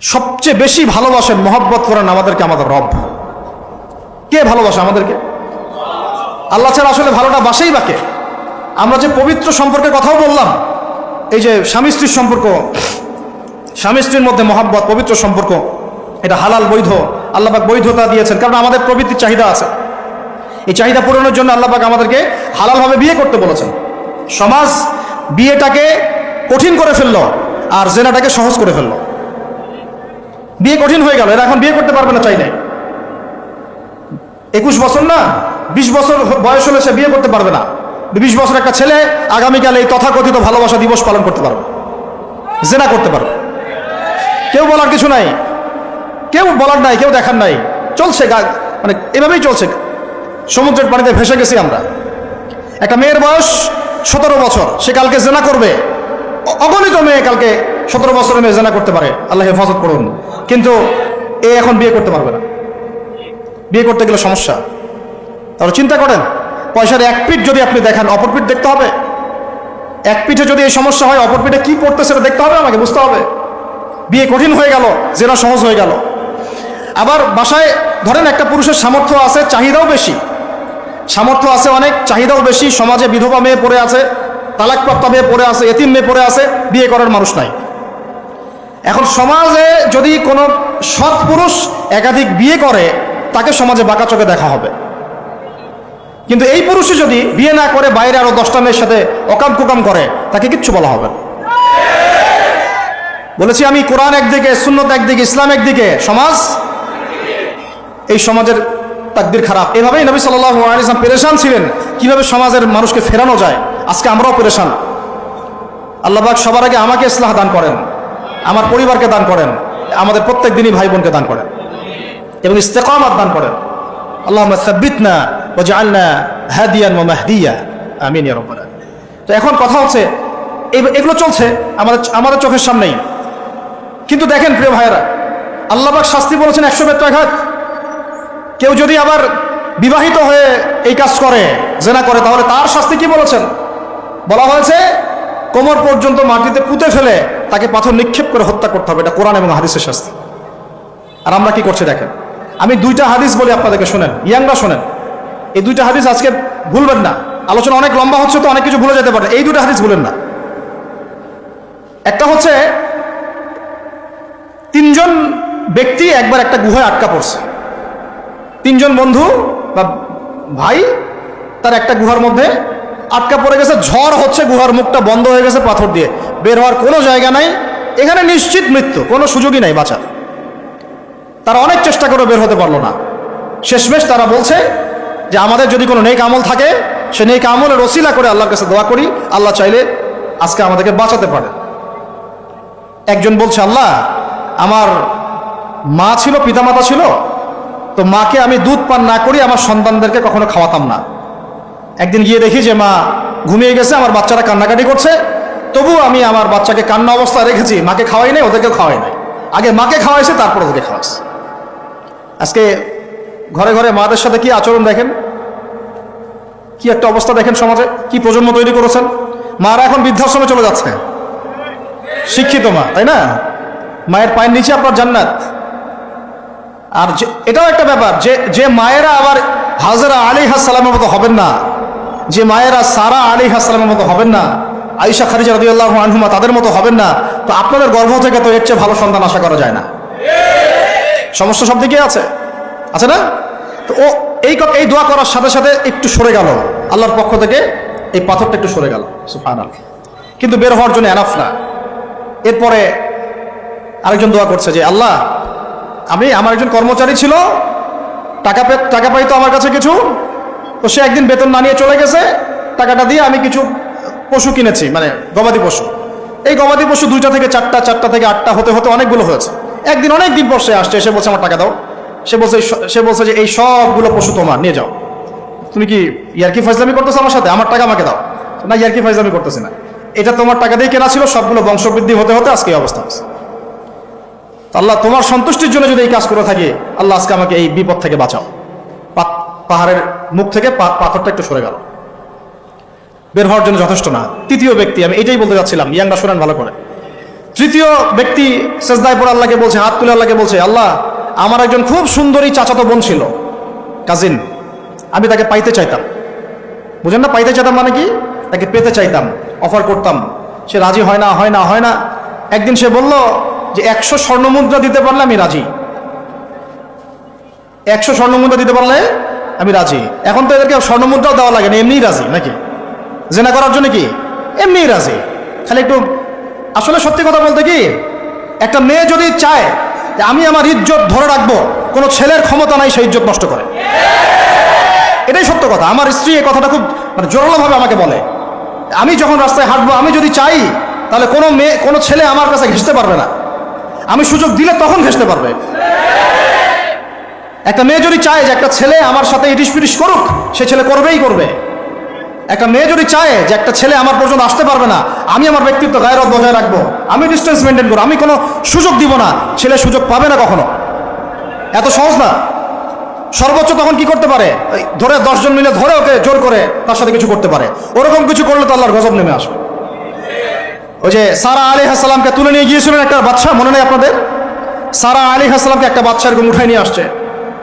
সবচেয়ে বেশি ভালোবাসেন, মহব্বত করেন আমাদেরকে আমাদের রব। কে ভালোবাসে আমাদেরকে? আল্লাহ ছাড়া আসলে ভালোটা বাসেই বাকে। আমরা যে পবিত্র সম্পর্কের কথাও বললাম, এই যে স্বামী স্ত্রীর সম্পর্ক, স্বামী স্ত্রীর মধ্যে মহাব্বত, পবিত্র সম্পর্ক, এটা হালাল বৈধ। আল্লাহবাক বৈধতা দিয়েছেন, কারণ আমাদের প্রবৃত্তির চাহিদা আছে। এই চাহিদা পূরণের জন্য আল্লাহবাক আমাদেরকে হালালভাবে বিয়ে করতে বলেছেন। সমাজ বিয়েটাকে কঠিন করে ফেলল, আর জেনাটাকে সহজ করে ফেলল। বিয়ে কঠিন হয়ে গেল, এরা এখন বিয়ে করতে পারবে না চাইলে। একুশ বছর না, বিশ বছর বয়স হলে সে বিয়ে করতে পারবে না। বিশ বছর একটা ছেলে, আগামীকাল এই তথাকথিত ভালোবাসা দিবস পালন করতে পারবে। জেনা করতে পারবে। কেউ বলার কিছু নাই। কেউ বলার নাই, কেউ দেখার নাই। চলছে মানে এভাবেই চলছে। সমুদ্রের পানিতে ভেসে গেছি আমরা। একটা মেয়ের বয়স সতেরো বছর, সে কালকে জেনা করবে। অগণিত মেয়ে কালকে সতেরো বছরের মেয়ে জেনা করতে পারে, আল্লাহ হেফাজত করুন। কিন্তু এ এখন বিয়ে করতে পারবে না। বিয়ে করতে গেলে সমস্যা। তাহলে চিন্তা করেন, পয়সার এক পিঠ যদি আপনি দেখেন, অপর পিঠ দেখতে হবে। এক পিঠে যদি এই সমস্যা হয়, অপর পিঠে কি পড়তে সেটা দেখতে হবে, আমাকে বুঝতে হবে। বিয়ে কঠিন হয়ে গেল, জেনা সহজ হয়ে গেল। আবার বাসায় ধরেন একটা পুরুষের সামর্থ্য আছে, চাহিদাও বেশি। সামর্থ্য আছে অনেক, চাহিদাও বেশি। সমাজে বিধবা মেয়ে পড়ে আছে, তালাকপ্রাপ্ত মেয়ে পড়ে আছে, এতিম মেয়ে পড়ে আছে, বিয়ে করার মানুষ নাই। এখন সমাজে যদি কোনো সৎ পুরুষ একাধিক বিয়ে করে, তাকে সমাজে বাঁকা চোখে দেখা হবে। কিন্তু এই পুরুষে যদি বিয়ে না করে, বাইরে আরও দশটা মেয়ের সাথে অকাম কুকাম করে, তাকে কিচ্ছু বলা হবে বলেছি আমি কোরআন একদিকে, সুন্নত একদিকে, ইসলাম একদিকে, সমাজ এই সমাজের তাকদির খারাপ। এভাবেই নবী সাল্লাহ ইসলাম পেরেশান ছিলেন। কীভাবে সমাজের মানুষকে ফেরানো যায়? আজকে আমরাও পেরেশান। আল্লাহবাক সবার আগে আমাকে ইসলাহ দান করেন। আমার পরিবারকে দান করেন, আমাদের প্রত্যেক দিনই ভাই বোনকে দান করেন এবং ইস্তেকামাত দান করেন। আল্লাহ ও ও তো এখন কথা হচ্ছে এগুলো চলছে, আমাদের আমাদের চোখের সামনেই। কিন্তু দেখেন প্রিয় ভাইয়েরা আল্লাহবাক শাস্তি বলেছেন একশো বেত্রাঘাত কেউ যদি আবার বিবাহিত হয়ে এই কাজ করে, জেনা করে, তাহলে তার শাস্তি কি বলেছেন? বলা হয়েছে কোমর পর্যন্ত মাটিতে পুঁতে ফেলে তাকে পাথর নিক্ষেপ করে হত্যা করতে হবে। এটা কোরআন এবং হাদিসের শাস্তি। আর আমরা কি করছি দেখেন? আমি দুইটা হাদিস বলি আপনাদেরকে, শোনেন। ইয়াংরা শোনেন। এই দুইটা হাদিস আজকে ভুলবেন না। আলোচনা অনেক লম্বা হচ্ছে তো অনেক কিছু ভুলে যেতে পারে এই দুটো হাদিস ভুলেন না। একটা হচ্ছে, তিনজন ব্যক্তি একবার একটা গুহায় আটকা পড়ছে। তিনজন বন্ধু বা ভাই, তার একটা গুহার মধ্যে আটকা পড়ে গেছে, ঝড় হচ্ছে, গুহার মুখটা বন্ধ হয়ে গেছে পাথর দিয়ে। বের হওয়ার কোনো জায়গা নাই। এখানে নিশ্চিত মৃত্যু, কোনো সুযোগই নাই বাঁচার। তারা অনেক চেষ্টা করে বের হতে পারল না। শেষমেশ তারা বলছে যে, আমাদের যদি কোনো নেক আমল থাকে, সে নেক আমলের রসিলা করে আল্লাহর কাছে দোয়া করি। আল্লাহ চাইলে আজকে আমাদেরকে বাঁচাতে পারে। একজন বলছে, আল্লাহ, আমার মা ছিল, পিতামাতা ছিল, তো মাকে আমি দুধ পান না করি, আমার সন্তানদেরকে কখনো খাওয়াতাম না। একদিন গিয়ে দেখি যে মা ঘুমিয়ে গেছে, আমার বাচ্চারা কান্নাকাটি করছে। তবু আমি আমার বাচ্চাকে কান্না অবস্থায় রেখেছি, মাকে খাওয়াই নাই, ওদেরকেও খাওয়াই নাই। আগে মাকে খাওয়াইছে, তারপর ওদেরকে খাওয়াইছে। আজকে ঘরে ঘরে মাদের সাথে কি আচরণ দেখেন? কি একটা অবস্থা দেখেন সমাজে? কি প্রজন্ম তৈরি করেছেন? মারা এখন বৃদ্ধাশ্রমে চলে যাচ্ছে। শিক্ষিত মা, তাই না? মায়ের পায়ের নিচে আপনার জান্নাত। আর এটাও একটা ব্যাপার যে যে মায়েরা আবার হাজরা আলী হাসালামের মতো হবেন না। যে মায়েরা সারা আলী হাসালামের মতো হবেন না আইসা খারিজা রদি আল্লাহ আনহুমা তাদের মতো হবেন না, তো আপনাদের গর্ভ থেকে তো এর চেয়ে ভালো সন্তান আশা করা যায় না। সমস্যা সব দিকে আছে? আছে না? তো ও, এই এই দোয়া করার সাথে সাথে একটু সরে গেল। আল্লাহর পক্ষ থেকে এই পাথরটা একটু সরে গেল সুফান কিন্তু বের হওয়ার জন্য এনাফ না। এরপরে আরেকজন দোয়া করছে যে, আল্লাহ, আমি, আমার একজন কর্মচারী ছিল, টাকা পে, টাকা পাইতো আমার কাছে কিছু তো সে একদিন বেতন না নিয়ে চলে গেছে, টাকাটা দিয়ে আমি কিছু পশু কিনেছি মানে গবাদি পশু। এই গবাদি পশু দুইটা থেকে চারটা চারটা থেকে আটটা হতে হতে অনেকগুলো হয়েছে। একদিন অনেক দিন পর সে আসছে এসে বলছে, আমার টাকা দাও। সে বলছে সে বলছে যে, এই সবগুলো পশু তোমার, নিয়ে যাও। তুমি কি ইয়ারকি ফাইজলামি করতেছো আমার সাথে? আমার টাকা আমাকে দাও। না, ইয়ারকি ফাইজলামি করতেছি না। এটা তোমার টাকা দিয়ে কেনা ছিল, সবগুলো বংশবৃদ্ধি হতে হতে আজকে এই অবস্থা তো আল্লাহ, তোমার সন্তুষ্টির জন্য যদি এই কাজ করে থাকি, আল্লাহ আজকে আমাকে এই বিপদ থেকে বাঁচাও। পাহাড়ের মুখ থেকে পাথরটা একটু সরে গেল। বের হওয়ার জন্য যথেষ্ট না। তৃতীয় ব্যক্তি, আমি এটাই বলতে চাচ্ছিলাম ইয়াংরা শোনেন ভালো করে। তৃতীয় ব্যক্তি সেজদায় পড়ে আল্লাহকে বলছে, হাত তুলে আল্লাহকে বলছে, আল্লাহ, আমার একজন খুব সুন্দরী চাচাতো বোন ছিল। কাজিন, আমি তাকে পাইতে চাইতাম। বুঝেন না, পাইতে চাইতাম মানে কি? তাকে পেতে চাইতাম অফার করতাম। সে রাজি হয় না হয় না হয় না। একদিন সে বলল যে, একশো স্বর্ণমুদ্রা দিতে পারলে আমি রাজি। একশো স্বর্ণমুদ্রা দিতে পারলে আমি রাজি। এখন তো এদেরকে স্বর্ণমুদ্রাও দেওয়া লাগে না, এমনিই রাজি নাকি? জেনা করার জন্য কি? এমনিই রাজি। খালি একটু আসলে সত্যি কথা বলতে কি, একটা মেয়ে যদি চায় যে আমি আমার ইজ্জত ধরে রাখব, কোনো ছেলের ক্ষমতা নাই সেই ইজ্জত নষ্ট করে। এটাই সত্য কথা। আমার স্ত্রী এই কথাটা খুব মানে জোরালোভাবে আমাকে বলে। আমি যখন রাস্তায় হাঁটবো, আমি যদি চাই, তাহলে কোনো মেয়ে কোনো ছেলে আমার কাছে ঘেসতে পারবে না। আমি সুযোগ দিলে তখন ঘেসতে পারবে। একটা মেয়ে যদি চায় যে একটা ছেলে আমার সাথে ইটিস পিটিস করুক, সে ছেলে করবেই করবে। একটা মেয়ে যদি চায় যে একটা ছেলে আমার পর্যন্ত আসতে পারবে না, আমি আমার ব্যক্তিত্ব গায়েরত বজায় রাখব, আমি ডিস্টেন্স মেনটেন করব, আমি কোনো সুযোগ দিব না, ছেলে সুযোগ পাবে না কখনো। এত সহজ না। সর্বোচ্চ তখন কি করতে পারে? ধরে দশজন মিলে ধরে ওকে জোর করে তার সাথে কিছু করতে পারে। ওরকম কিছু করলে তো আল্লাহর গজব নেমে আসবে। ওই যে সারা আলী হাসালামকে তুলে নিয়ে গিয়েছিলেন একটা বাচ্চা মনে নেই আপনাদের? সারা আলী হাসালামকে একটা বাচ্চা এরকম উঠাই নিয়ে আসছে।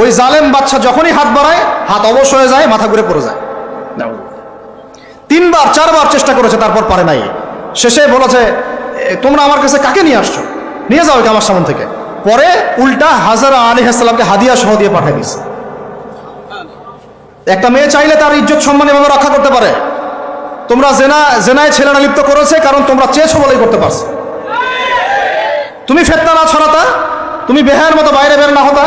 ওই জালেম বাচ্চা যখনই হাত বাড়ায়, হাত অবশ হয়ে যায়, মাথা ঘুরে পড়ে যায়। তিনবার, চারবার চেষ্টা করেছে, তারপর পারে নাই। শেষে বলেছে তোমরা আমার কাছে কাকে নিয়ে আসছো? নিয়ে যাও আমার সামন থেকে। পরে উল্টা হাজারা আলী হাসলামকে হাদিয়া সহ দিয়ে পাঠিয়ে দিয়েছে। একটা মেয়ে চাইলে তার ইজ্জত, সম্মান এভাবে রক্ষা করতে পারে। তোমরা জেনা, জেনায় ছেলেরা লিপ্ত করেছে, কারণ তোমরা চেয়েছো বলেই করতে পারছ। তুমি ফেতনা না ছড়াতা, তুমি বেহার মতো বাইরে বের না হতা।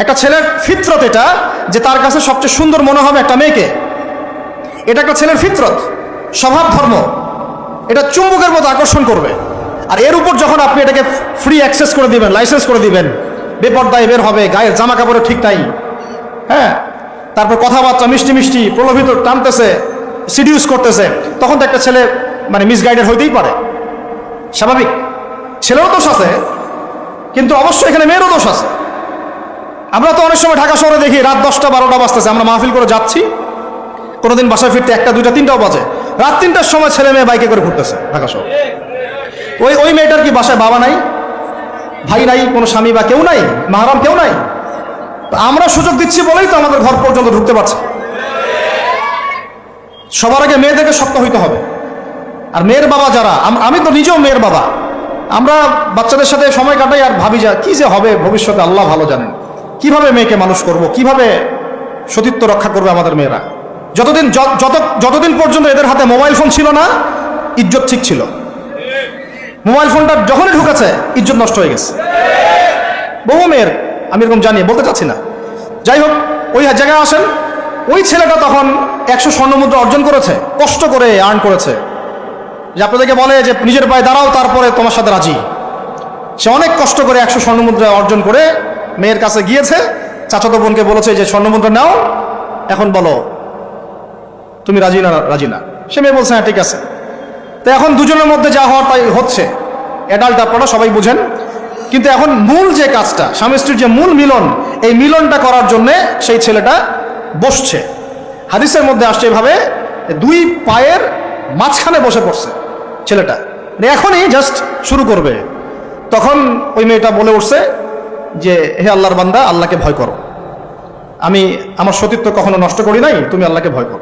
একটা ছেলের ফিতরত এটা, যে তার কাছে সবচেয়ে সুন্দর মনে হবে একটা মেয়েকে। এটা একটা ছেলের ফিতরত, স্বভাব ধর্ম। এটা চুম্বকের মতো আকর্ষণ করবে। আর এর উপর যখন আপনি এটাকে ফ্রি অ্যাক্সেস করে দিবেন লাইসেন্স করে দিবেন, বেপর্দায় বের হবে, গায়ের জামা কাপড়ে ঠিক নাই হ্যাঁ? তারপর কথাবার্তা মিষ্টি মিষ্টি, প্রলোভিত টানতেছে সিডিউস করতেছে, তখন তো একটা ছেলে মানে মিসগাইডেড হইতেই পারে। স্বাভাবিক। ছেলেরও দোষ আছে, কিন্তু অবশ্যই এখানে মেয়েরও দোষ আছে। আমরা তো অনেক সময় ঢাকা শহরে দেখি, রাত দশটা বারোটা বাজতেছে, আমরা মাহফিল করে যাচ্ছি। কোনোদিন বাসায় ফিরতে একটা, দুইটা, তিনটাও বাজে। রাত তিনটার সময় ছেলে মেয়ে বাইকে করে ঘুরতেছে ঢাকা শহর। ওই ওই মেয়েটার কি বাসায় বাবা নাই? ভাই নাই? কোনো স্বামী বা কেউ নাই? মাহারাম কেউ নাই? আমরা সুযোগ দিচ্ছি বলেই তো আমাদের ঘর পর্যন্ত ঢুকতে পারছে। সবার আগে মেয়েদেরকে শক্ত হইতে হবে। আর মেয়ের বাবা যারা আমি তো নিজেও মেয়ের বাবা। আমরা বাচ্চাদের সাথে সময় কাটাই আর ভাবি যা, কি যে হবে ভবিষ্যতে, আল্লাহ ভালো জানেন। কীভাবে মেয়েকে মানুষ করব? কীভাবে সতীত্ব রক্ষা করবে আমাদের মেয়েরা? যতদিন যত যতদিন পর্যন্ত এদের হাতে মোবাইল ফোন ছিল না, ইজ্জত ঠিক ছিল। মোবাইল ফোনটা যখনই ঢুকেছে, ইজ্জত নষ্ট হয়ে গেছে। বহু মেয়ের, আমি এরকম জানি, বলতে চাচ্ছি না। যাই হোক, ওই জায়গায় আসেন। ওই ছেলেটা তখন একশো স্বর্ণমুদ্রা অর্জন করেছে, কষ্ট করে আর্ন করেছে। যে আপনাদেরকে বলে যে, নিজের পায়ে দাঁড়াও, তারপরে তোমার সাথে রাজি। সে অনেক কষ্ট করে একশো স্বর্ণমুদ্রা অর্জন করে মেয়ের কাছে গিয়েছে, চাচাতো বোনকে বলেছে যে, স্বর্ণমুদ্রা নাও, এখন বলো, তুমি রাজি না রাজি না। সে মেয়ে বলছে হ্যাঁ ঠিক আছে। তো এখন দুজনের মধ্যে যা হওয়ার তাই হচ্ছে। অ্যাডাল্ট আপনারা সবাই বুঝেন। কিন্তু এখন মূল যে কাজটা, স্বামী স্ত্রীর যে মূল মিলন, এই মিলনটা করার জন্যে সেই ছেলেটা বসছে। হাদিসের মধ্যে আসছে এভাবে, দুই পায়ের মাঝখানে বসে পড়ছে ছেলেটা। মানে এখনই জাস্ট শুরু করবে। তখন ওই মেয়েটা বলে উঠছে যে, হে আল্লাহর বান্দা, আল্লাহকে ভয় করো। আমি আমার সতীত্ব কখনো নষ্ট করি নাই, তুমি আল্লাহকে ভয় করো।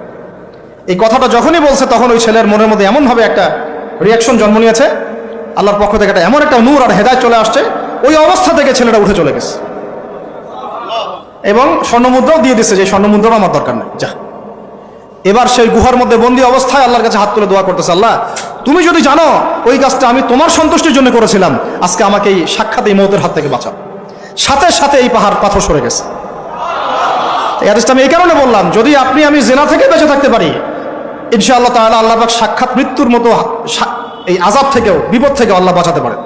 এই কথাটা যখনই বলছে, তখন ওই ছেলের মনের মধ্যে এমনভাবে একটা রিয়াকশন জন্ম নিয়েছে। আল্লাহর পক্ষ থেকে একটা এমন একটা নূর আর হেদায় চলে আসছে, ওই অবস্থা থেকে ছেলেটা উঠে চলে গেছে। এবং স্বর্ণমুদ্রাও দিয়ে দিচ্ছে যে স্বর্ণমুদ্রাও আমার দরকার নেই, যা। এবার সেই গুহার মধ্যে বন্দি অবস্থায় আল্লাহর কাছে হাত তুলে দোয়া করতেছে, আল্লাহ, তুমি যদি জানো, ওই কাজটা আমি তোমার সন্তুষ্টির জন্য করেছিলাম, আজকে আমাকে এই সাক্ষাৎ এই মৌতের হাত থেকে বাঁচাও। সাথে সাথে এই পাহাড় পাথর সরে গেছে। আমি এই কারণে বললাম, যদি আপনি আমি জেনা থেকে বেঁচে থাকতে পারি, ইনশাআল্লাহ তাহলে আল্লাহ সাক্ষাৎ মৃত্যুর মতো এই আজাব থেকেও, বিপদ থেকেও আল্লাহ বাঁচাতে পারেন।